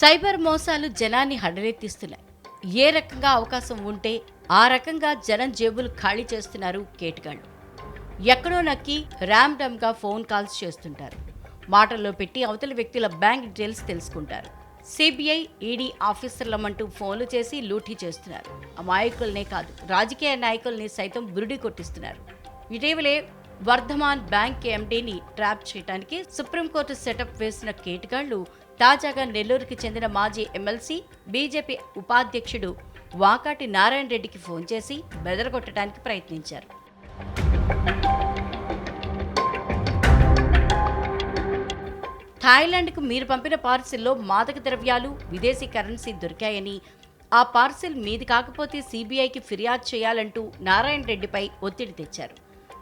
Cyber మోసాలు జనాన్ని హడలెత్తిస్తున్నాయి. ఏ రకంగా అవకాశం ఉంటే ఆ రకంగా జనం జేబులు ఖాళీ చేస్తున్నారు కేటగాళ్ళు. ఎక్కడో నక్కి ర్యామ్డమ్గా ఫోన్ కాల్స్ చేస్తుంటారు. మాటల్లో పెట్టి అవతలి వ్యక్తుల బ్యాంక్ డీటెయిల్స్ తెలుసుకుంటారు. సిబిఐ ఈడీ ఆఫీసర్లమంటూ ఫోన్లు చేసి లూటీ చేస్తున్నారు. అమాయకులనే కాదు రాజకీయ నాయకుల్ని సైతం బురుడి కొట్టిస్తున్నారు. ఇటీవలే వర్ధమాన్ బ్యాంక్ ఎండీని ట్రాప్ చేయడానికి సుప్రీంకోర్టు సెటప్ వేసిన కేటగాళ్ళు తాజాగా నెల్లూరుకి చెందిన మాజీ ఎమ్మెల్సీ బీజేపీ ఉపాధ్యక్షుడు వాకాటి నారాయణ రెడ్డికి ఫోన్ చేసి బెదరగొట్టడానికి ప్రయత్నించారు. థాయిలాండ్కు మీరు పంపిన పార్సిల్లో మాదక ద్రవ్యాలు విదేశీ కరెన్సీ దొరికాయని ఆ పార్సిల్ మీది కాకపోతే సీబీఐకి ఫిర్యాదు చేయాలంటూ నారాయణ రెడ్డిపై ఒత్తిడి తెచ్చారు.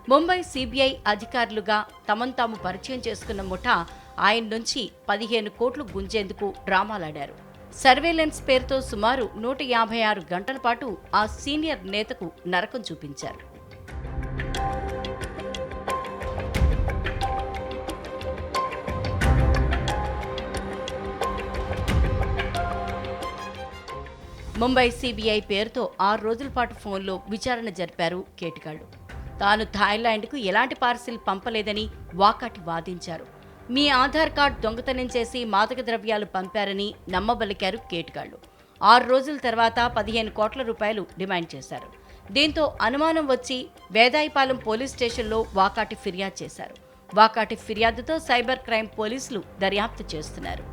ముంబై సిబిఐ అధికారులుగా తమను తాము పరిచయం చేసుకున్న ముఠా ఆయన నుంచి పదిహేను కోట్లు గుంజేందుకు డ్రామాలాడారు. సర్వేలెన్స్ పేరుతో సుమారు నూట యాభై ఆరు గంటల పాటు ఆ సీనియర్ నేతకు నరకం చూపించారు. ముంబై సిబిఐ పేరుతో ఆరు రోజుల పాటు ఫోన్లో విచారణ జరిపారు కేటిగాళ్ళు తాను థాయిలాండ్కు ఎలాంటి పార్సిల్ పంపలేదని వాకాటి వాదించారు. మీ ఆధార్ కార్డ్ దొంగతనం చేసి మాదక ద్రవ్యాలు పంపారని నమ్మబలికారు కేటుగాళ్ళు ఆరు రోజుల తర్వాత పదిహేను కోట్ల రూపాయలు డిమాండ్ చేశారు. దీంతో అనుమానం వచ్చి వేదాయిపాలెం పోలీస్ స్టేషన్లో వాకాటి ఫిర్యాదు చేశారు. వాకాటి ఫిర్యాదుతో సైబర్ క్రైమ్ పోలీసులు దర్యాప్తు చేస్తున్నారు.